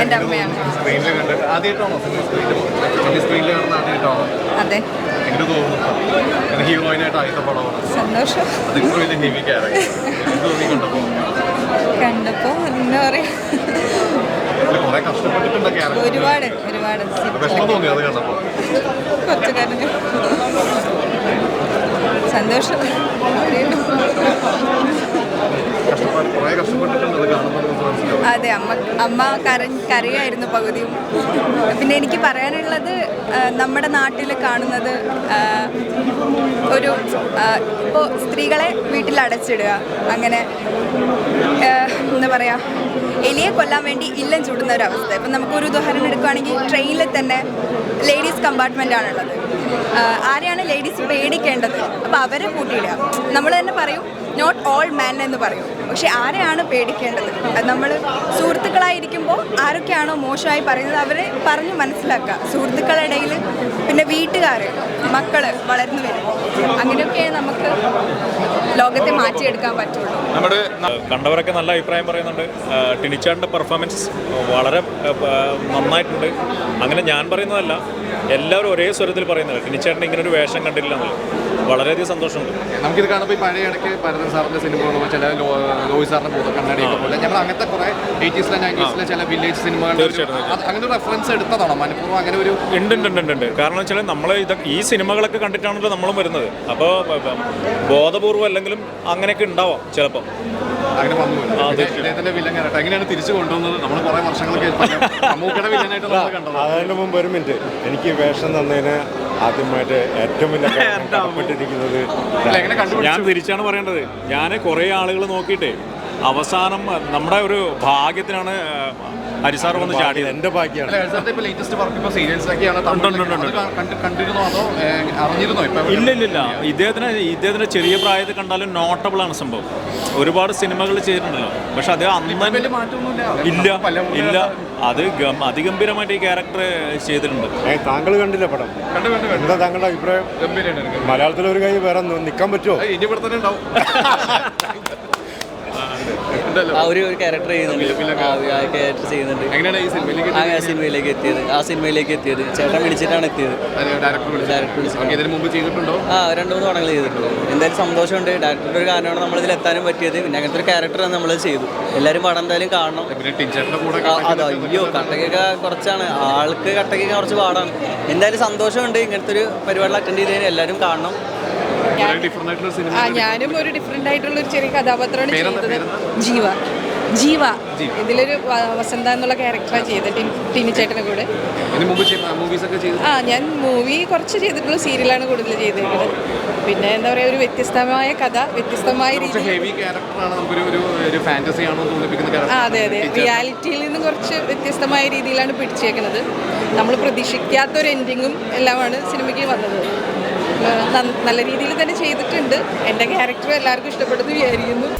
എന്റെ അമ്മയാണ്. സ്ക്രീനിൽ കണ്ടിട്ട് ആദ്യമായിട്ടാണോ സ്ക്രീനിൽ സ്ക്രീനിൽ കാണുന്ന ആദ്യമായിട്ടാണോ? അതെ. എനിക്ക് തോന്നുന്നു. ഹീറോയിനായിട്ട് ആദ്യത്തെ പടമാണ്. സന്തോഷം. അത് ഇത്ര വലിയ ഹെവി ക്യാരക്ടർ തോന്നി കണ്ടപ്പോൾ. കണ്ടപ്പോൾ എന്താ പറയുക കുറെ കഷ്ടപ്പെട്ടിട്ടുണ്ട് ഒരുപാട് ഒരുപാട്. വിഷമം തോന്നി അത് കണ്ടപ്പോൾ. കുറച്ച് കരഞ്ഞു. സന്തോഷം അറിയുന്നു. കഷ്ടപ്പാട് കുറെ കഷ്ടപ്പെട്ടിട്ടുണ്ട് അത് കാണുമ്പോൾ നമുക്ക് മനസ്സിലാവും അതെ അമ്മ അമ്മ കര കരയായിരുന്നു പകുതിയും. പിന്നെ എനിക്ക് പറയാനുള്ളത് നമ്മുടെ നാട്ടിൽ കാണുന്നത് ഒരു ഇപ്പോൾ സ്ത്രീകളെ വീട്ടിൽ അടച്ചിടുക. അങ്ങനെ എന്താ പറയുക എലിയെ കൊല്ലാൻ വേണ്ടി ഇല്ലം ചൂടുന്ന ഒരു അവസ്ഥ. ഇപ്പം നമുക്കൊരു ഉദാഹരണം എടുക്കുകയാണെങ്കിൽ ട്രെയിനിൽ തന്നെ ലേഡീസ് കമ്പാർട്ട്മെന്റ് ആണുള്ളത്. ആരെയാണ് ലേഡീസ് പേടിക്കേണ്ടത്? അപ്പോൾ അവരെ കൂട്ടിയിടുക. നമ്മൾ തന്നെ പറയും നോട്ട് ഓൾ മാൻ എന്ന് പറയും. പക്ഷെ ആരെയാണ് പേടിക്കേണ്ടത്? നമ്മൾ സുഹൃത്തുക്കളായിരിക്കുമ്പോൾ ആരൊക്കെയാണോ മോശമായി പറയുന്നത് അവരെ പറഞ്ഞ് മനസ്സിലാക്കുക. സുഹൃത്തുക്കളുടെ ഇടയിൽ പിന്നെ വീട്ടുകാർ മക്കൾ വളർന്നു വരും അങ്ങനെയൊക്കെ നമുക്ക് ലോകത്തെ മാറ്റിയെടുക്കാൻ പറ്റുള്ളൂ. നമ്മുടെ കണ്ടവരൊക്കെ നല്ല അഭിപ്രായം പറയുന്നുണ്ട്. ടിനിച്ചാടിന്റെ പെർഫോമൻസ് വളരെ നന്നായിട്ടുണ്ട്. അങ്ങനെ ഞാൻ പറയുന്നതല്ല എല്ലാവരും ഒരേ സ്വരത്തിൽ പറയുന്നത് ടിനിച്ചാടിന്റെ ഇങ്ങനെ ഒരു വേഷം കണ്ടില്ല എന്നുള്ളത്. വളരെയധികം സന്തോഷമുണ്ട്. നമുക്കിത് കാണുമ്പോൾ ഈ പഴയ ഇടയ്ക്ക് ഭരതൻ സാറിന്റെ സിനിമകൾ ചില ലോയി സാറിന്റെ ഭൂത കണ്ണാടിയൊക്കെ പോലെ. ഞങ്ങൾ അങ്ങനത്തെ കുറെ എയ്റ്റീസിലെ നയന്റീസിലെ ചില വില്ലേജ് സിനിമകൾ തീർച്ചയായിട്ടും. അങ്ങനെ ഒരു റെഫറൻസ് എടുത്തതാണോ. മനഃപൂർവം അങ്ങനെ ഒരു ഉണ്ട് ഉണ്ട് ഉണ്ട് ഉണ്ട്, കാരണം വെച്ചാൽ നമ്മൾ ഇത് ഈ സിനിമകളൊക്കെ കണ്ടിട്ടാണല്ലോ നമ്മളും വരുന്നത്. അപ്പോൾ ബോധപൂർവം അല്ലെങ്കിലും അങ്ങനെയൊക്കെ ഉണ്ടാവാം ചിലപ്പോൾ അങ്ങനെ എങ്ങനെയാണ് തിരിച്ചു കൊണ്ടുവന്നത്? നമ്മൾ കുറെ കണ്ടത് അതിന് മുമ്പ് ഒരു മിനിറ്റ്. എനിക്ക് വേഷം തന്നതിന് ആദ്യമായിട്ട് ഏറ്റവും വലിയ ഞാൻ തിരിച്ചാണ് പറയേണ്ടത്. ഞാൻ കുറേ ആളുകൾ നോക്കിയിട്ടേ അവസാനം നമ്മുടെ ഒരു ഭാഗ്യത്തിനാണ് ഹരിസാർ വന്ന് ചാടിയത്. എന്റെ ഭാഗ്യമാണ്. ഇല്ല ഇല്ല ഇല്ല. ഇദ്ദേഹത്തിന് ഇദ്ദേഹത്തിന്റെ ചെറിയ പ്രായത്തിൽ കണ്ടാലും നോട്ടബിൾ ആണ് സംഭവം. ഒരുപാട് സിനിമകൾ ചെയ്തിട്ടുണ്ടല്ലോ. പക്ഷെ അത് അന്ന് ഇല്ല ഇല്ല. അത്. ഗം- അതിഗംഭീരമായിട്ട് ഈ ക്യാരക്ടർ ചെയ്തിട്ടുണ്ട്. താങ്കൾ കണ്ടില്ല പടം? കണ്ടു കണ്ടു കണ്ടു. എന്താ താങ്കളുടെ അഭിപ്രായം. മലയാളത്തിൽ ഒരു കൈ വേറെ നിൽക്കാൻ പറ്റുമോ? ഇനി ഇവിടെ തന്നെ ഉണ്ടാവും. ആ ഒരു ക്യാരക്ടർ ചെയ്യുന്നുണ്ട്. ആ ക്യാരക്ടർ ചെയ്യുന്നുണ്ട്. അങ്ങനെ സിനിമയിലേക്ക് എത്തിയത്? ആ സിനിമയിലേക്ക് എത്തിയത്. ചേട്ടൻ വിളിച്ചിട്ടാണ് എത്തിയത്. ഡയറക്ടർ ഇതിന് ആ രണ്ട് മൂന്ന് പടങ്ങൾ ചെയ്തിട്ടുണ്ട്. എന്തായാലും സന്തോഷമുണ്ട്. ഡയറക്ടറുടെ ഒരു കാരണമാണ് നമ്മൾ ഇതിൽ എത്താനും പറ്റിയത്. പിന്നെ അങ്ങനത്തെ ഒരു ക്യാരക്ടർ നമ്മൾ ചെയ്തു എല്ലാവരും പടം എന്തായാലും കാണണം. അതാ അയ്യോ കട്ടക്കൊക്കെ കുറച്ചാണ്. ആൾക്ക് കട്ടക്കൊക്കെ കുറച്ച് പാടാണ്. എന്തായാലും സന്തോഷമുണ്ട്. ഇങ്ങനത്തെ ഒരു പരിപാടി അറ്റൻഡ് ചെയ്തതിന് എല്ലാവരും കാണണം. ആ ഞാനും ഒരു ഡിഫറെന്റ് ആയിട്ടുള്ള ഒരു ചെറിയ കഥാപാത്രമാണ് ചെയ്തത്. ജീവ. ജീവ. ഇതിലൊരു വസന്ത എന്നുള്ള ക്യാരക്ടറാണ് ചെയ്തത് ടിൻ- കൂടെ. ആ ഞാൻ മൂവി കുറച്ച് ചെയ്തിട്ടുള്ള സീരിയലാണ് കൂടുതൽ ചെയ്തിരിക്കുന്നത്. പിന്നെ എന്താ പറയുക ഒരു വ്യത്യസ്തമായ കഥ വ്യത്യസ്തമായ ക്യാരക്ടർ അതെ അതെ. റിയാലിറ്റിയിൽ നിന്ന് കുറച്ച് വ്യത്യസ്തമായ രീതിയിലാണ് പിടിച്ചേക്കുന്നത്. നമ്മൾ പ്രതീക്ഷിക്കാത്ത ഒരു എൻഡിങ്ങും എല്ലാമാണ് സിനിമയ്ക്ക് വന്നത്. നല്ല രീതിയിൽ തന്നെ ചെയ്തിട്ടുണ്ട്. എന്റെ ക്യാരക്ടർ എല്ലാവർക്കും ഇഷ്ടപ്പെടുന്നു വിചാരിക്കുന്നു.